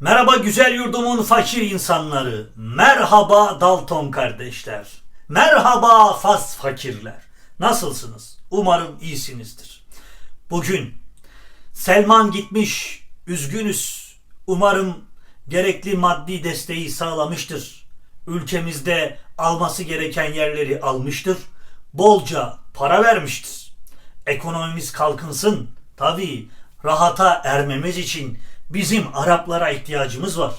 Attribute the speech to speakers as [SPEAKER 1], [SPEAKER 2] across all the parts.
[SPEAKER 1] Merhaba güzel yurdumun fakir insanları. Merhaba Dalton kardeşler. Merhaba Fas fakirler. Nasılsınız? Umarım iyisinizdir. Bugün Selman gitmiş. Üzgünüz. Umarım gerekli maddi desteği sağlamıştır. Ülkemizde alması gereken yerleri almıştır. Bolca para vermiştir. Ekonomimiz kalkınsın. Tabii rahata ermemiz için bizim Araplara ihtiyacımız var.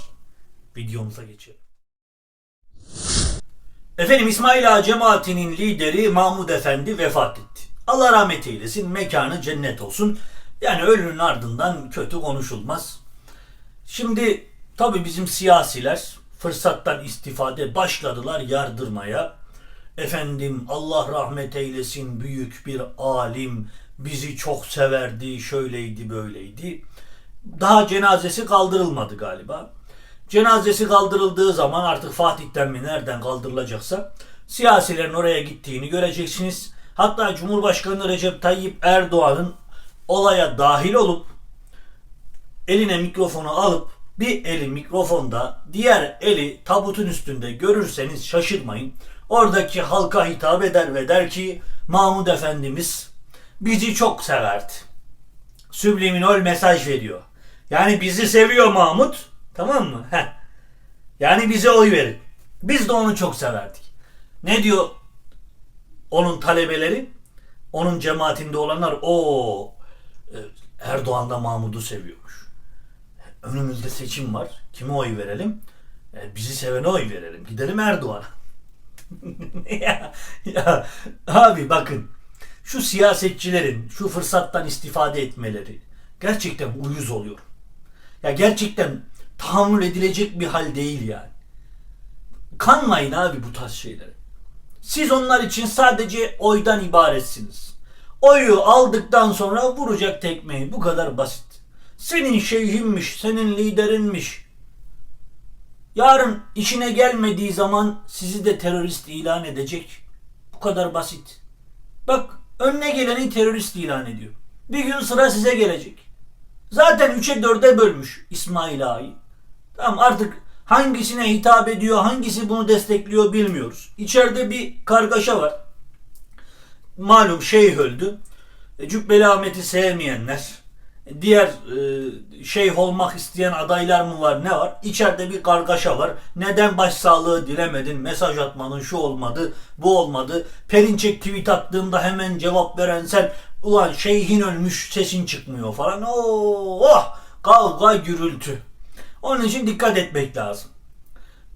[SPEAKER 1] Videomuza geçelim. Efendim İsmail Ağa cemaatinin lideri Mahmud Efendi vefat etti. Allah rahmet eylesin, mekanı cennet olsun. Yani ölünün ardından kötü konuşulmaz. Şimdi tabii bizim siyasiler fırsattan istifade başladılar yardırmaya. Efendim Allah rahmet eylesin büyük bir alim bizi çok severdi şöyleydi böyleydi. Daha cenazesi kaldırılmadı galiba. Cenazesi kaldırıldığı zaman artık Fatih'ten mi nereden kaldırılacaksa siyasilerin oraya gittiğini göreceksiniz. Hatta Cumhurbaşkanı Recep Tayyip Erdoğan'ın olaya dahil olup eline mikrofonu alıp bir eli mikrofonda diğer eli tabutun üstünde görürseniz şaşırmayın. Oradaki halka hitap eder ve der ki Mahmud Efendimiz bizi çok severdi. Subliminal mesaj veriyor. Yani bizi seviyor Mahmut. Tamam mı? Heh. Yani bize oy verin. Biz de onu çok severdik. Ne diyor onun talebeleri? Onun cemaatinde olanlar o Erdoğan da Mahmud'u seviyormuş. Önümüzde seçim var. Kime oy verelim? E, bizi sevene oy verelim. Gidelim Erdoğan'a. ya, ya abi bakın şu siyasetçilerin şu fırsattan istifade etmeleri gerçekten uyuz oluyor. Ya gerçekten tahammül edilecek bir hal değil yani. Kanmayın abi bu tarz şeylere. Siz onlar için sadece oydan ibaretsiniz. Oyu aldıktan sonra vuracak tekmeyi. Bu kadar basit. Senin şeyhinmiş, senin liderinmiş. Yarın işine gelmediği zaman sizi de terörist ilan edecek. Bu kadar basit. Bak önüne geleni terörist ilan ediyor. Bir gün sıra size gelecek. Zaten 3'e 4'e bölmüş İsmail Ağa'yı. Tamam artık hangisine hitap ediyor, hangisi bunu destekliyor bilmiyoruz. İçeride bir kargaşa var. Malum şeyh öldü. E, Cübbeli Ahmet'i sevmeyenler, diğer e, şeyh olmak isteyen adaylar mı var ne var? İçeride bir kargaşa var. Neden başsağlığı dilemedin? Mesaj atmadın şu olmadı, bu olmadı. Perinçek tweet attığımda hemen cevap veren sen ulan şeyhin ölmüş sesin çıkmıyor falan. Oh, kavga gürültü. Onun için dikkat etmek lazım.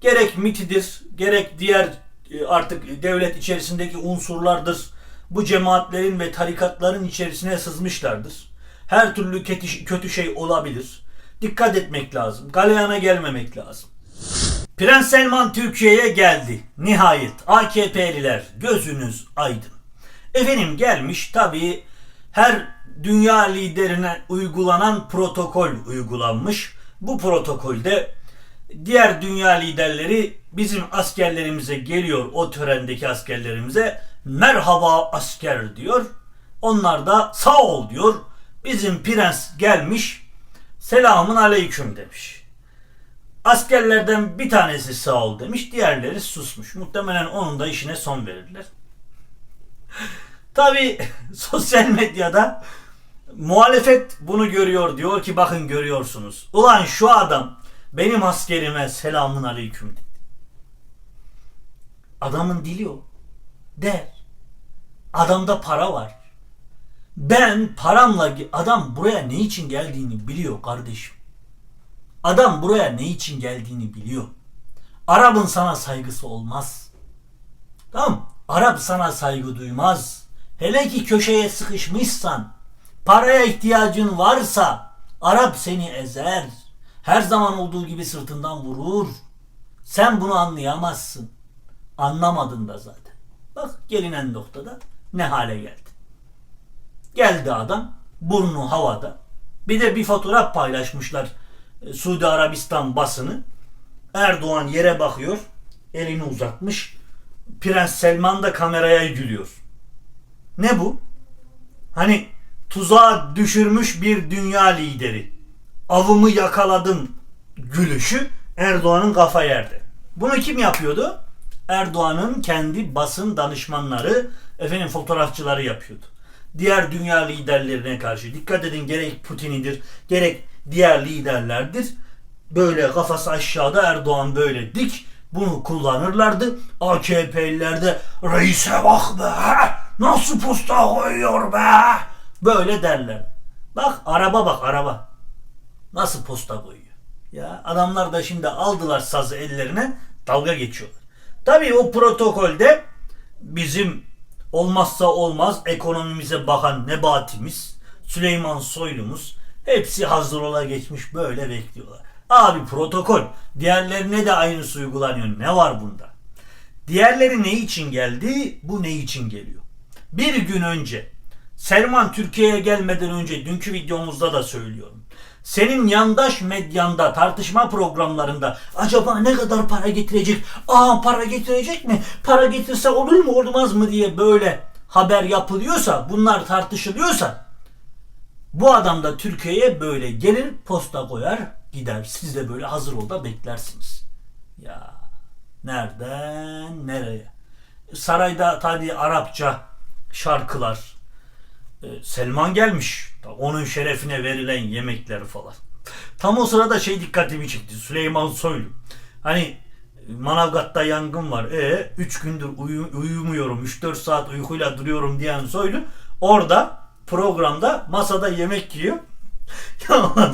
[SPEAKER 1] Gerek MIT'idir, gerek diğer e, artık devlet içerisindeki unsurlardır. Bu cemaatlerin ve tarikatların içerisine sızmışlardır. Her türlü kötü, şey olabilir. Dikkat etmek lazım. Galeyana gelmemek lazım. Prens Selman Türkiye'ye geldi. Nihayet AKP'liler gözünüz aydın. Efendim gelmiş tabii her dünya liderine uygulanan protokol uygulanmış. Bu protokolde diğer dünya liderleri bizim askerlerimize geliyor o törendeki askerlerimize merhaba asker diyor. Onlar da sağ ol diyor. Bizim prens gelmiş selamun aleyküm demiş. Askerlerden bir tanesi sağ ol demiş, diğerleri susmuş. Muhtemelen onun da işine son verirler. Tabi sosyal medyada muhalefet bunu görüyor diyor ki bakın görüyorsunuz. Ulan şu adam benim askerime selamun aleyküm dedi. Adamın dili o. Der. Adamda para var. Ben paramla adam buraya ne için geldiğini biliyor kardeşim. Adam buraya ne için geldiğini biliyor. Arap'ın sana saygısı olmaz. Tamam? Arap sana saygı duymaz. Hele ki köşeye sıkışmışsan, paraya ihtiyacın varsa Arap seni ezer. Her zaman olduğu gibi sırtından vurur. Sen bunu anlayamazsın. Anlamadın da zaten. Bak gelinen noktada ne hale geldi. Geldi adam burnu havada. Bir de bir fotoğraf paylaşmışlar e, Suudi Arabistan basını. Erdoğan yere bakıyor. Elini uzatmış. Prens Selman da kameraya gülüyor. Ne bu? Hani tuzağa düşürmüş bir dünya lideri. Avımı yakaladın. gülüşü Erdoğan'ın kafa yerdi. Bunu kim yapıyordu? Erdoğan'ın kendi basın danışmanları, efendim fotoğrafçıları yapıyordu. Diğer dünya liderlerine karşı dikkat edin gerek Putin'idir, gerek diğer liderlerdir. Böyle kafası aşağıda Erdoğan böyle dik bunu kullanırlardı. AKP'liler de reise bak be nasıl posta koyuyor be böyle derler. Bak araba bak araba nasıl posta koyuyor. Ya adamlar da şimdi aldılar sazı ellerine dalga geçiyorlar. Tabii o protokolde bizim olmazsa olmaz ekonomimize bakan Nebatimiz, Süleyman Soylumuz hepsi hazır ola geçmiş böyle bekliyorlar. Abi protokol. Diğerlerine de aynısı uygulanıyor. Ne var bunda? Diğerleri ne için geldi? Bu ne için geliyor? Bir gün önce Selman Türkiye'ye gelmeden önce dünkü videomuzda da söylüyorum. Senin yandaş medyanda, tartışma programlarında acaba ne kadar para getirecek? Aa para getirecek mi? Para getirse olur mu olmaz mı diye böyle haber yapılıyorsa, bunlar tartışılıyorsa bu adam da Türkiye'ye böyle gelir posta koyar gider. Siz de böyle hazır ol da beklersiniz. Ya nereden nereye? Sarayda tabi Arapça şarkılar. Ee, Selman gelmiş. Onun şerefine verilen yemekler falan. Tam o sırada şey dikkatimi çekti. Süleyman Soylu. Hani Manavgat'ta yangın var. E 3 gündür uyu- uyumuyorum. 3-4 saat uykuyla duruyorum diyen Soylu orada programda masada yemek yiyor. Ya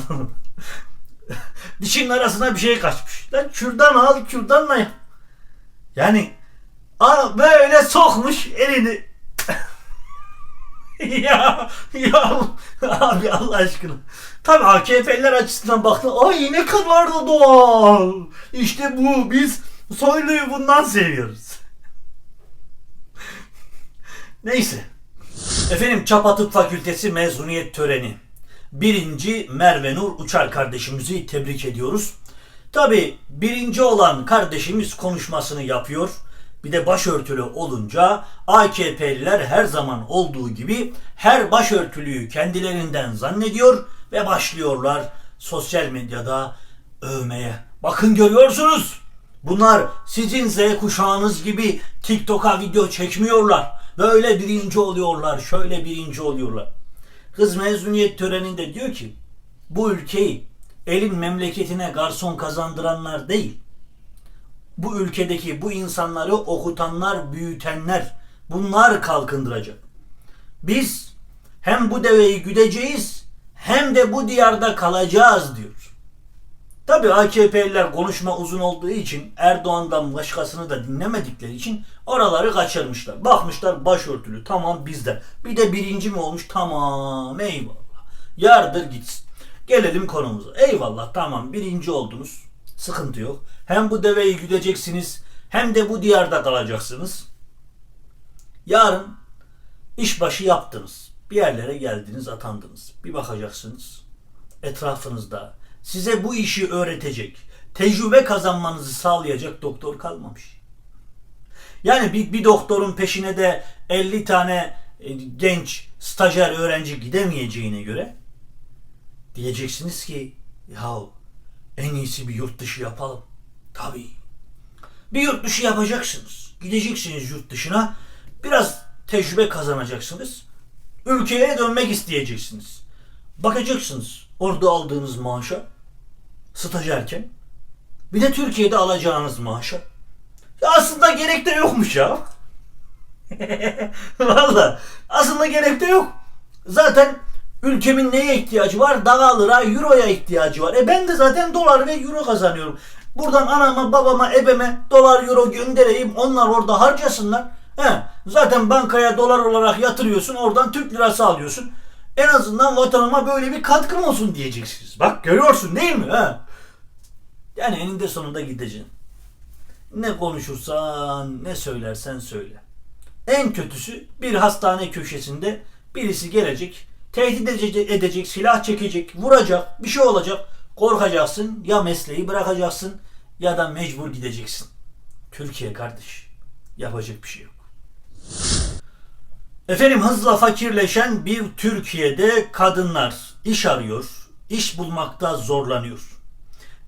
[SPEAKER 1] Dişin arasına bir şey kaçmış. Lan kürdan al kürdanla yap. Yani böyle sokmuş elini. Ya ya abi Allah aşkına. Tabii AKP'liler açısından baktı. Ay ne kadar da doğal. İşte bu biz Soylu'yu bundan seviyoruz. Neyse. Efendim Çapa Tıp Fakültesi mezuniyet töreni. Birinci Merve Nur Uçar kardeşimizi tebrik ediyoruz. Tabi birinci olan kardeşimiz konuşmasını yapıyor. Bir de başörtülü olunca AKP'liler her zaman olduğu gibi her başörtülüyü kendilerinden zannediyor ve başlıyorlar sosyal medyada övmeye. Bakın görüyorsunuz. Bunlar sizin Z kuşağınız gibi TikTok'a video çekmiyorlar. Böyle birinci oluyorlar, şöyle birinci oluyorlar. Kız mezuniyet töreninde diyor ki bu ülkeyi elin memleketine garson kazandıranlar değil. Bu ülkedeki bu insanları okutanlar, büyütenler bunlar kalkındıracak. Biz hem bu deveyi güdeceğiz hem de bu diyarda kalacağız diyor. Tabii AKP'liler konuşma uzun olduğu için Erdoğan'dan başkasını da dinlemedikleri için oraları kaçırmışlar. Bakmışlar başörtülü tamam bizde. Bir de birinci mi olmuş tamam eyvallah. Yardır gitsin. Gelelim konumuza. Eyvallah tamam birinci oldunuz. Sıkıntı yok. Hem bu deveyi güdeceksiniz hem de bu diyarda kalacaksınız. Yarın işbaşı yaptınız. Bir yerlere geldiniz atandınız. Bir bakacaksınız. Etrafınızda size bu işi öğretecek, tecrübe kazanmanızı sağlayacak doktor kalmamış. Yani bir, bir doktorun peşine de 50 tane e, genç stajyer öğrenci gidemeyeceğine göre diyeceksiniz ki yahu en iyisi bir yurt dışı yapalım. Tabii. Bir yurt dışı yapacaksınız. Gideceksiniz yurt dışına. Biraz tecrübe kazanacaksınız. Ülkeye dönmek isteyeceksiniz. Bakacaksınız orada aldığınız maaşa stajyerken bir de Türkiye'de alacağınız maaşa. Ya aslında gerek de yokmuş ya. Valla aslında gerek de yok. Zaten ülkemin neye ihtiyacı var? Daha lira, euroya ihtiyacı var. E ben de zaten dolar ve euro kazanıyorum. Buradan anama, babama, ebeme dolar, euro göndereyim. Onlar orada harcasınlar. He, zaten bankaya dolar olarak yatırıyorsun. Oradan Türk lirası alıyorsun. En azından vatanıma böyle bir katkım olsun diyeceksiniz. Bak görüyorsun değil mi? He? Yani eninde sonunda gideceksin. Ne konuşursan, ne söylersen söyle. En kötüsü bir hastane köşesinde birisi gelecek, tehdit edecek, edecek, silah çekecek, vuracak, bir şey olacak. Korkacaksın, ya mesleği bırakacaksın ya da mecbur gideceksin. Türkiye kardeş, yapacak bir şey yok. Efendim hızla fakirleşen bir Türkiye'de kadınlar iş arıyor, iş bulmakta zorlanıyor.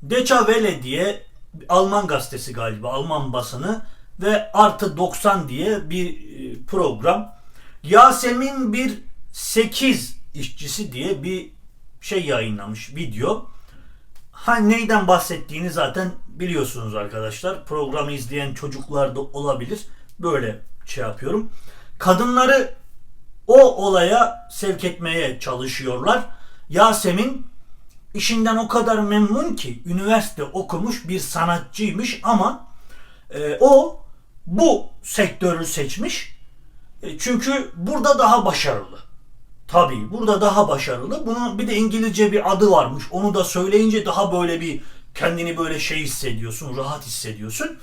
[SPEAKER 1] Welle diye Alman gazetesi galiba Alman basını ve artı 90 diye bir e, program. Yasemin bir 8 işçisi diye bir şey yayınlamış video. Ha neyden bahsettiğini zaten biliyorsunuz arkadaşlar. Programı izleyen çocuklar da olabilir. Böyle şey yapıyorum. Kadınları o olaya sevk etmeye çalışıyorlar. Yasemin işinden o kadar memnun ki üniversite okumuş bir sanatçıymış ama e, o bu sektörü seçmiş. E, çünkü burada daha başarılı. Tabii burada daha başarılı. Bunun bir de İngilizce bir adı varmış. Onu da söyleyince daha böyle bir kendini böyle şey hissediyorsun, rahat hissediyorsun.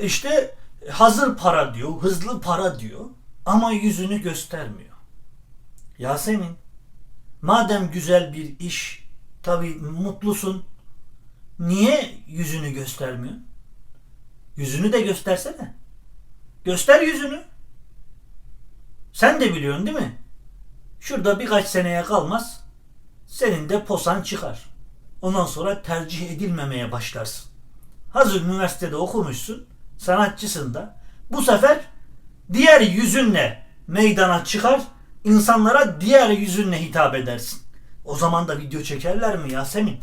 [SPEAKER 1] İşte hazır para diyor, hızlı para diyor ama yüzünü göstermiyor. Yasemin, madem güzel bir iş, tabii mutlusun. Niye yüzünü göstermiyor? Yüzünü de göstersene. Göster yüzünü. Sen de biliyorsun değil mi? Şurada birkaç seneye kalmaz. Senin de posan çıkar. Ondan sonra tercih edilmemeye başlarsın. Hazır üniversitede okumuşsun, sanatçısın da. Bu sefer diğer yüzünle meydana çıkar, insanlara diğer yüzünle hitap edersin. O zaman da video çekerler mi Yasemin?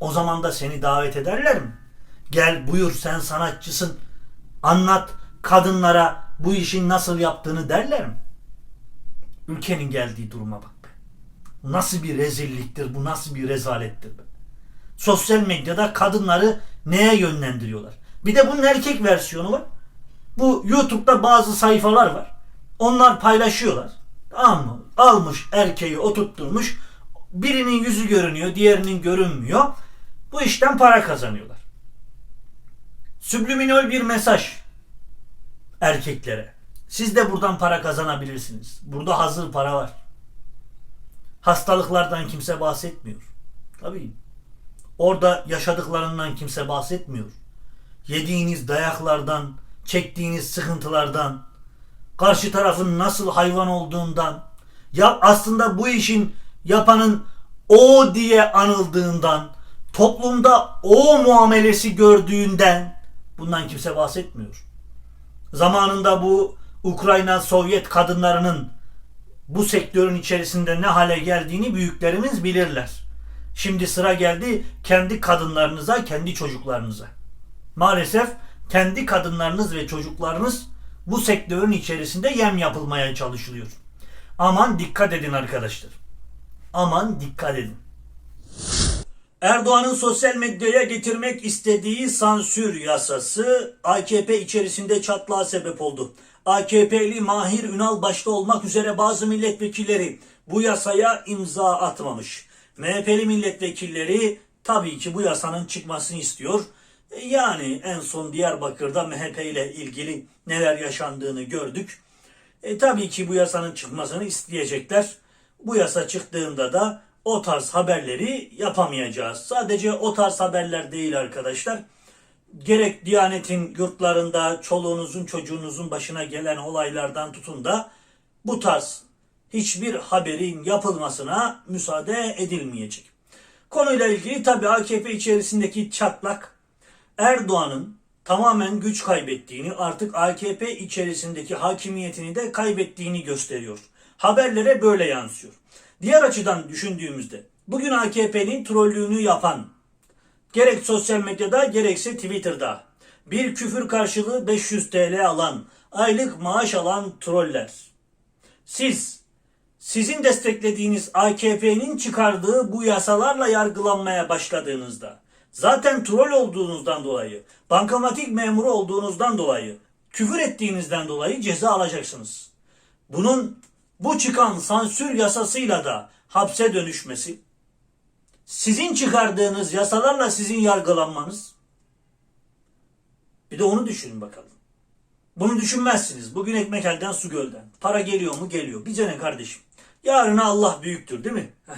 [SPEAKER 1] O zaman da seni davet ederler mi? Gel buyur sen sanatçısın. Anlat kadınlara bu işin nasıl yaptığını derler mi? Ülkenin geldiği duruma bak be. Nasıl bir rezilliktir, bu nasıl bir rezalettir be. Sosyal medyada kadınları neye yönlendiriyorlar? Bir de bunun erkek versiyonu var. Bu YouTube'da bazı sayfalar var. Onlar paylaşıyorlar. Tamam mı? Almış erkeği oturtturmuş. Birinin yüzü görünüyor, diğerinin görünmüyor. Bu işten para kazanıyorlar. Subliminal bir mesaj erkeklere. Siz de buradan para kazanabilirsiniz. Burada hazır para var. Hastalıklardan kimse bahsetmiyor. Tabii. Orada yaşadıklarından kimse bahsetmiyor. Yediğiniz dayaklardan, çektiğiniz sıkıntılardan, karşı tarafın nasıl hayvan olduğundan, ya aslında bu işin yapanın o diye anıldığından, toplumda o muamelesi gördüğünden bundan kimse bahsetmiyor. Zamanında bu Ukrayna Sovyet kadınlarının bu sektörün içerisinde ne hale geldiğini büyüklerimiz bilirler. Şimdi sıra geldi kendi kadınlarınıza, kendi çocuklarınıza. Maalesef kendi kadınlarınız ve çocuklarınız bu sektörün içerisinde yem yapılmaya çalışılıyor. Aman dikkat edin arkadaşlar. Aman dikkat edin. Erdoğan'ın sosyal medyaya getirmek istediği sansür yasası AKP içerisinde çatlağa sebep oldu. AKP'li Mahir Ünal başta olmak üzere bazı milletvekilleri bu yasaya imza atmamış. MHP'li milletvekilleri tabii ki bu yasanın çıkmasını istiyor. Yani en son Diyarbakır'da MHP ile ilgili neler yaşandığını gördük. E, tabii ki bu yasanın çıkmasını isteyecekler. Bu yasa çıktığında da o tarz haberleri yapamayacağız. Sadece o tarz haberler değil arkadaşlar. Gerek Diyanet'in yurtlarında çoluğunuzun çocuğunuzun başına gelen olaylardan tutun da bu tarz hiçbir haberin yapılmasına müsaade edilmeyecek. Konuyla ilgili tabi AKP içerisindeki çatlak Erdoğan'ın tamamen güç kaybettiğini artık AKP içerisindeki hakimiyetini de kaybettiğini gösteriyor. Haberlere böyle yansıyor. Diğer açıdan düşündüğümüzde bugün AKP'nin trollüğünü yapan gerek sosyal medyada gerekse Twitter'da bir küfür karşılığı 500 TL alan, aylık maaş alan troller. Siz sizin desteklediğiniz AKP'nin çıkardığı bu yasalarla yargılanmaya başladığınızda zaten troll olduğunuzdan dolayı, bankamatik memuru olduğunuzdan dolayı, küfür ettiğinizden dolayı ceza alacaksınız. Bunun bu çıkan sansür yasasıyla da hapse dönüşmesi, sizin çıkardığınız yasalarla sizin yargılanmanız, bir de onu düşünün bakalım. Bunu düşünmezsiniz. Bugün ekmek elden su gölden. Para geliyor mu? Geliyor. Bize ne kardeşim? Yarına Allah büyüktür değil mi? Heh.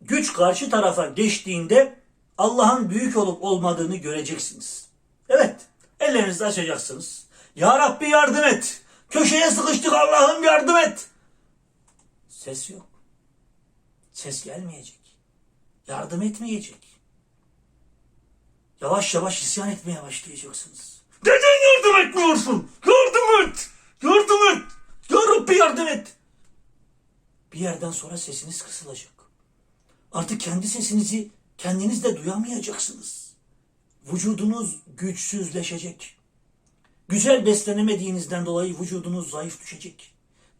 [SPEAKER 1] Güç karşı tarafa geçtiğinde Allah'ın büyük olup olmadığını göreceksiniz. Evet. Ellerinizi açacaksınız. Ya Rabbi yardım et. Köşeye sıkıştık Allah'ım yardım et. Ses yok. Ses gelmeyecek. Yardım etmeyecek. Yavaş yavaş isyan etmeye başlayacaksınız. Neden yardım etmiyorsun? Yardım et! Yardım et! Ya Rabbi yardım et! Bir yerden sonra sesiniz kısılacak. Artık kendi sesinizi kendiniz de duyamayacaksınız. Vücudunuz güçsüzleşecek. Güzel beslenemediğinizden dolayı vücudunuz zayıf düşecek.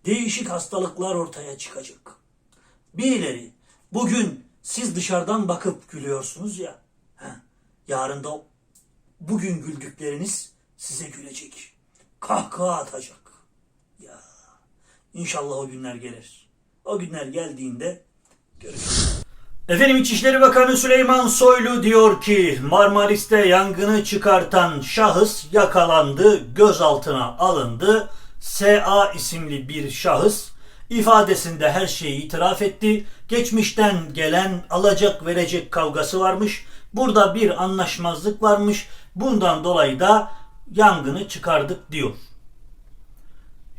[SPEAKER 1] Değişik hastalıklar ortaya çıkacak. Birileri bugün siz dışarıdan bakıp gülüyorsunuz ya. He, yarın da bugün güldükleriniz size gülecek. Kahkaha atacak. Ya inşallah o günler gelir. O günler geldiğinde görüşürüz. Efendim İçişleri Bakanı Süleyman Soylu diyor ki Marmaris'te yangını çıkartan şahıs yakalandı, gözaltına alındı. SA isimli bir şahıs ifadesinde her şeyi itiraf etti. Geçmişten gelen alacak verecek kavgası varmış. Burada bir anlaşmazlık varmış. Bundan dolayı da yangını çıkardık diyor.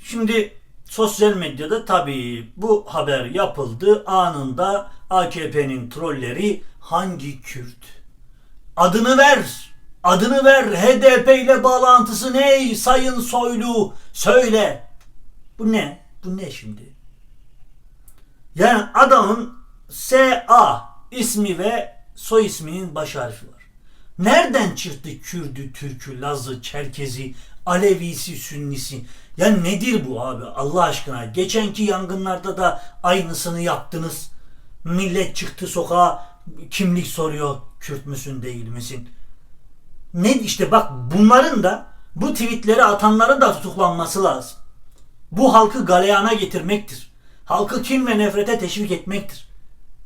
[SPEAKER 1] Şimdi sosyal medyada tabii bu haber yapıldı. Anında AKP'nin trolleri hangi Kürt? Adını ver. Adını ver. HDP ile bağlantısı ne? Sayın Soylu söyle. Bu ne? Bu ne şimdi? Yani adamın SA ismi ve soy isminin baş harfi var. Nereden çıktı Kürdü, Türkü, Lazı, Çerkezi, Alevisi, Sünnisi? Ya nedir bu abi Allah aşkına? Geçenki yangınlarda da aynısını yaptınız. Millet çıktı sokağa kimlik soruyor. Kürt müsün değil misin? Ne işte bak bunların da bu tweetleri atanların da tutuklanması lazım. Bu halkı galeyana getirmektir. Halkı kin ve nefrete teşvik etmektir.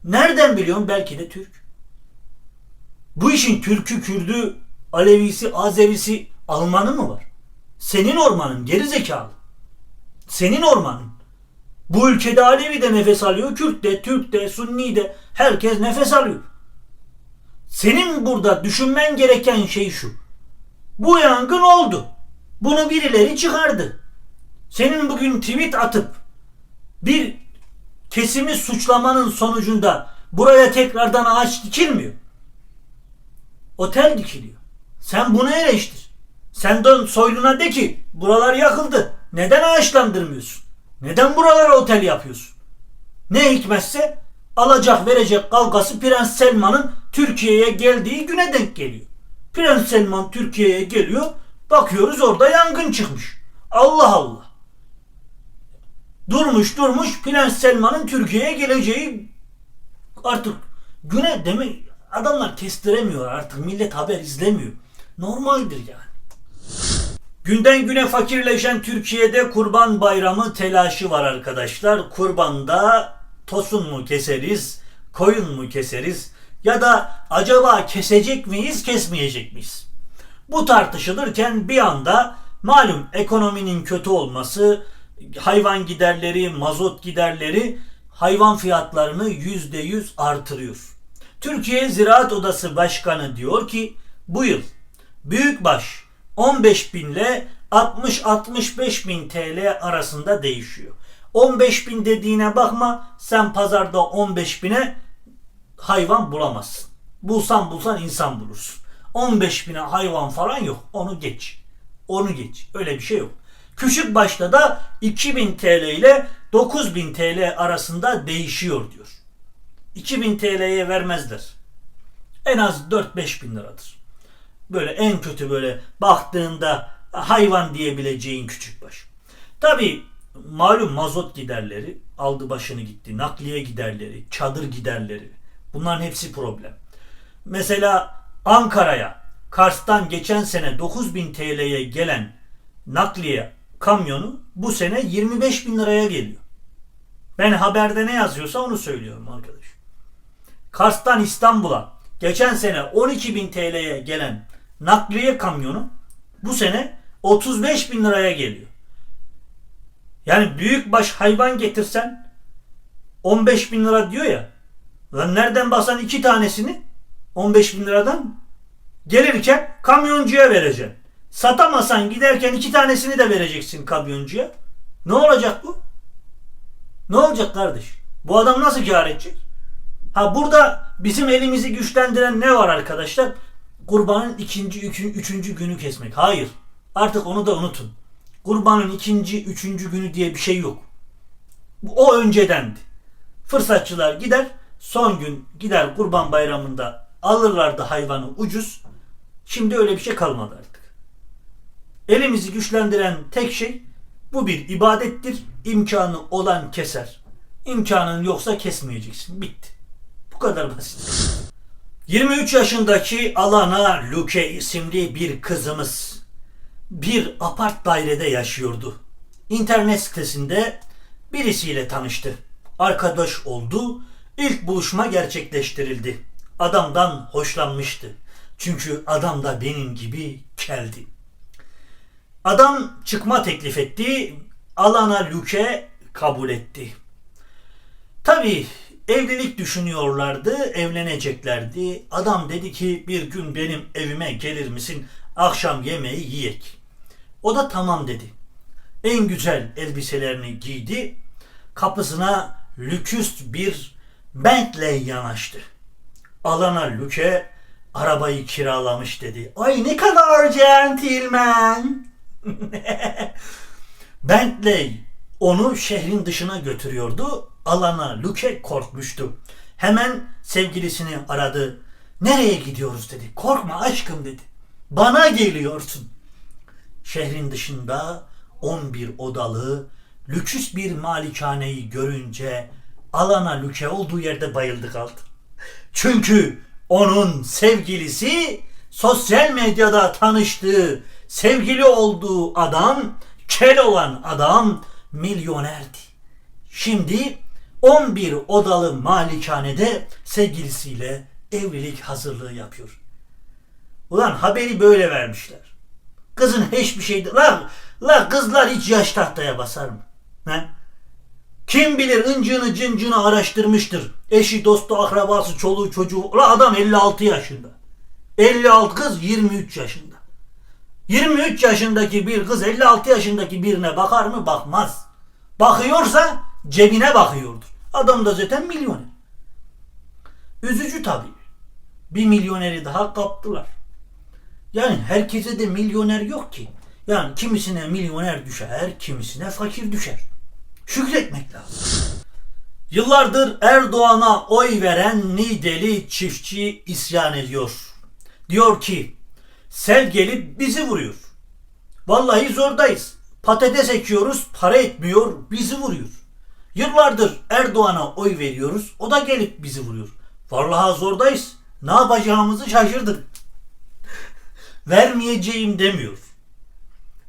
[SPEAKER 1] Nereden biliyorsun? Belki de Türk. Bu işin Türk'ü, Kürdü, Alevisi, Azerisi, Almanı mı var? Senin ormanın geri zekalı. Senin ormanın. Bu ülkede Alevi de nefes alıyor, Kürt de, Türk de, Sunni de herkes nefes alıyor. Senin burada düşünmen gereken şey şu. Bu yangın oldu. Bunu birileri çıkardı. Senin bugün tweet atıp bir kesimi suçlamanın sonucunda buraya tekrardan ağaç dikilmiyor. Otel dikiliyor. Sen bunu eleştir. Sen dön soyluna de ki buralar yakıldı. Neden ağaçlandırmıyorsun? Neden buralara otel yapıyorsun? Ne hikmetse alacak verecek kavgası Prens Selman'ın Türkiye'ye geldiği güne denk geliyor. Prens Selman Türkiye'ye geliyor. Bakıyoruz orada yangın çıkmış. Allah Allah. Durmuş durmuş Prens Selman'ın Türkiye'ye geleceği artık güne demek adamlar kestiremiyor artık millet haber izlemiyor. Normaldir yani. Günden güne fakirleşen Türkiye'de kurban bayramı telaşı var arkadaşlar. Kurbanda tosun mu keseriz, koyun mu keseriz ya da acaba kesecek miyiz, kesmeyecek miyiz? Bu tartışılırken bir anda malum ekonominin kötü olması, hayvan giderleri, mazot giderleri hayvan fiyatlarını yüzde yüz artırıyor. Türkiye Ziraat Odası Başkanı diyor ki bu yıl büyükbaş 15 bin ile 60-65 bin TL arasında değişiyor. 15 bin dediğine bakma sen pazarda 15 bine hayvan bulamazsın. Bulsan bulsan insan bulursun. 15 bine hayvan falan yok. Onu geç. Onu geç. Öyle bir şey yok. Küçük başta da 2000 TL ile 9000 TL arasında değişiyor diyor. 2000 TL'ye vermezler. En az 4-5 bin liradır. Böyle en kötü böyle baktığında hayvan diyebileceğin küçük baş. Tabi malum mazot giderleri aldı başını gitti. Nakliye giderleri, çadır giderleri. Bunların hepsi problem. Mesela Ankara'ya Kars'tan geçen sene 9000 TL'ye gelen nakliye kamyonu bu sene 25 bin liraya geliyor. Ben haberde ne yazıyorsa onu söylüyorum arkadaş. Kars'tan İstanbul'a geçen sene 12 bin TL'ye gelen nakliye kamyonu bu sene 35 bin liraya geliyor. Yani büyük baş hayvan getirsen 15 bin lira diyor ya. Lan nereden basan iki tanesini 15 bin liradan gelirken kamyoncuya vereceksin. Satamasan giderken iki tanesini de vereceksin kamyoncuya. Ne olacak bu? Ne olacak kardeş? Bu adam nasıl kar edecek? Ha burada bizim elimizi güçlendiren ne var arkadaşlar? kurbanın ikinci, üçü- üçüncü günü kesmek. Hayır. Artık onu da unutun. Kurbanın ikinci, üçüncü günü diye bir şey yok. O öncedendi. Fırsatçılar gider, son gün gider kurban bayramında alırlardı hayvanı ucuz. Şimdi öyle bir şey kalmadı artık. Elimizi güçlendiren tek şey bu bir ibadettir. İmkanı olan keser. İmkanın yoksa kesmeyeceksin. Bitti. Bu kadar basit. 23 yaşındaki Alana Luke isimli bir kızımız bir apart dairede yaşıyordu. İnternet sitesinde birisiyle tanıştı. Arkadaş oldu. İlk buluşma gerçekleştirildi. Adamdan hoşlanmıştı. Çünkü adam da benim gibi keldi. Adam çıkma teklif etti. Alana Luke kabul etti. Tabii evlilik düşünüyorlardı, evleneceklerdi. Adam dedi ki bir gün benim evime gelir misin? Akşam yemeği yiyek. O da tamam dedi. En güzel elbiselerini giydi. Kapısına lüküst bir Bentley yanaştı. Alana Luke arabayı kiralamış dedi. Ay ne kadar centilmen. Bentley onu şehrin dışına götürüyordu. Alana Luke korkmuştu. Hemen sevgilisini aradı. Nereye gidiyoruz dedi. Korkma aşkım dedi. Bana geliyorsun. Şehrin dışında 11 odalı lüks bir malikaneyi görünce Alana Luke olduğu yerde bayıldı kaldı. Çünkü onun sevgilisi sosyal medyada tanıştığı, sevgili olduğu adam, kel olan adam milyonerdi. Şimdi 11 odalı malikanede sevgilisiyle evlilik hazırlığı yapıyor. Ulan haberi böyle vermişler. Kızın hiçbir şeydi. La, la kızlar hiç yaş tahtaya basar mı? He? Kim bilir ıncını cıncını araştırmıştır. Eşi, dostu, akrabası, çoluğu, çocuğu. La adam 56 yaşında. 56 kız 23 yaşında. 23 yaşındaki bir kız 56 yaşındaki birine bakar mı? Bakmaz. Bakıyorsa cebine bakıyordur. Adam da zaten milyoner. Üzücü tabii. Bir milyoneri daha kaptılar. Yani herkese de milyoner yok ki. Yani kimisine milyoner düşer, kimisine fakir düşer. Şükretmek lazım. Yıllardır Erdoğan'a oy veren Nideli çiftçi isyan ediyor. Diyor ki sel gelip bizi vuruyor. Vallahi zordayız. Patates ekiyoruz, para etmiyor, bizi vuruyor. Yıllardır Erdoğan'a oy veriyoruz, o da gelip bizi vuruyor. Vallahi zordayız. Ne yapacağımızı şaşırdık. Vermeyeceğim demiyor.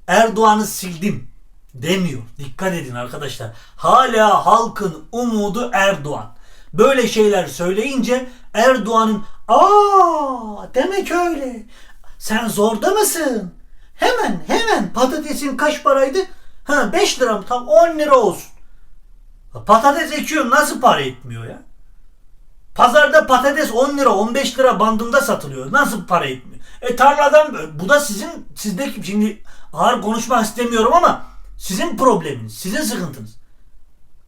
[SPEAKER 1] Erdoğan'ı sildim demiyor. Dikkat edin arkadaşlar. Hala halkın umudu Erdoğan. Böyle şeyler söyleyince Erdoğan'ın aa demek öyle. Sen zorda mısın? Hemen hemen patatesin kaç paraydı? Ha 5 lira mı? Tam 10 lira olsun. Patates ekiyor nasıl para etmiyor ya? Pazarda patates 10 lira 15 lira bandında satılıyor. Nasıl para etmiyor? E tarladan bu da sizin sizdeki şimdi ağır konuşmak istemiyorum ama sizin probleminiz, sizin sıkıntınız.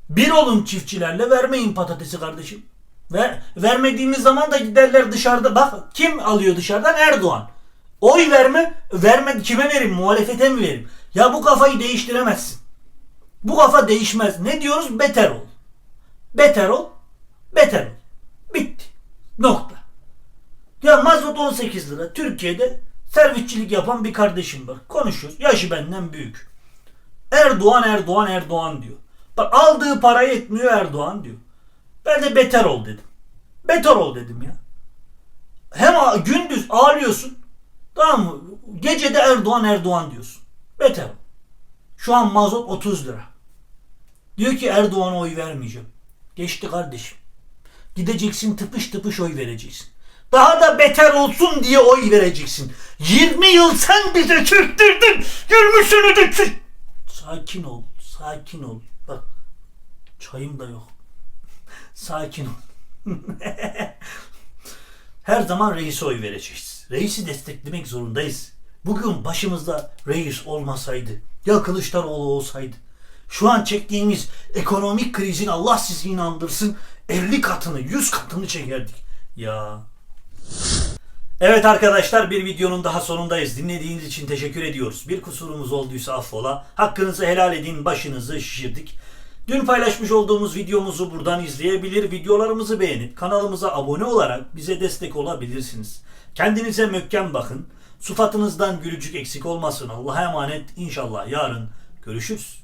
[SPEAKER 1] Bir olun çiftçilerle vermeyin patatesi kardeşim. Ve vermediğimiz zaman da giderler dışarıda bak kim alıyor dışarıdan Erdoğan. Oy verme, verme kime vereyim? Muhalefete mi vereyim? Ya bu kafayı değiştiremezsin. Bu kafa değişmez. Ne diyoruz? Beter ol. Beter ol. Beter ol. Bitti. Nokta. Ya mazot 18 lira. Türkiye'de servisçilik yapan bir kardeşim var. Konuşuyoruz. Yaşı benden büyük. Erdoğan Erdoğan Erdoğan diyor. Bak aldığı para yetmiyor Erdoğan diyor. Ben de beter ol dedim. Beter ol dedim ya. Hem gündüz ağlıyorsun. Tamam mı? Gece de Erdoğan Erdoğan diyorsun. Beter. Şu an mazot 30 lira. Diyor ki Erdoğan'a oy vermeyeceğim. Geçti kardeşim. Gideceksin tıpış tıpış oy vereceksin. Daha da beter olsun diye oy vereceksin. 20 yıl sen bize çöktürdün. 20 senedir çök- Sakin ol. Sakin ol. Bak çayım da yok. Sakin ol. Her zaman reise oy vereceğiz. Reisi desteklemek zorundayız. Bugün başımızda reis olmasaydı, ya Kılıçdaroğlu olsaydı, şu an çektiğimiz ekonomik krizin Allah sizi inandırsın 50 katını, 100 katını çekerdik. Ya Evet arkadaşlar bir videonun daha sonundayız. Dinlediğiniz için teşekkür ediyoruz. Bir kusurumuz olduysa affola. Hakkınızı helal edin. Başınızı şişirdik. Dün paylaşmış olduğumuz videomuzu buradan izleyebilir, videolarımızı beğenip kanalımıza abone olarak bize destek olabilirsiniz. Kendinize mökkem bakın. Sufatınızdan gülücük eksik olmasın. Allah'a emanet. İnşallah yarın görüşürüz.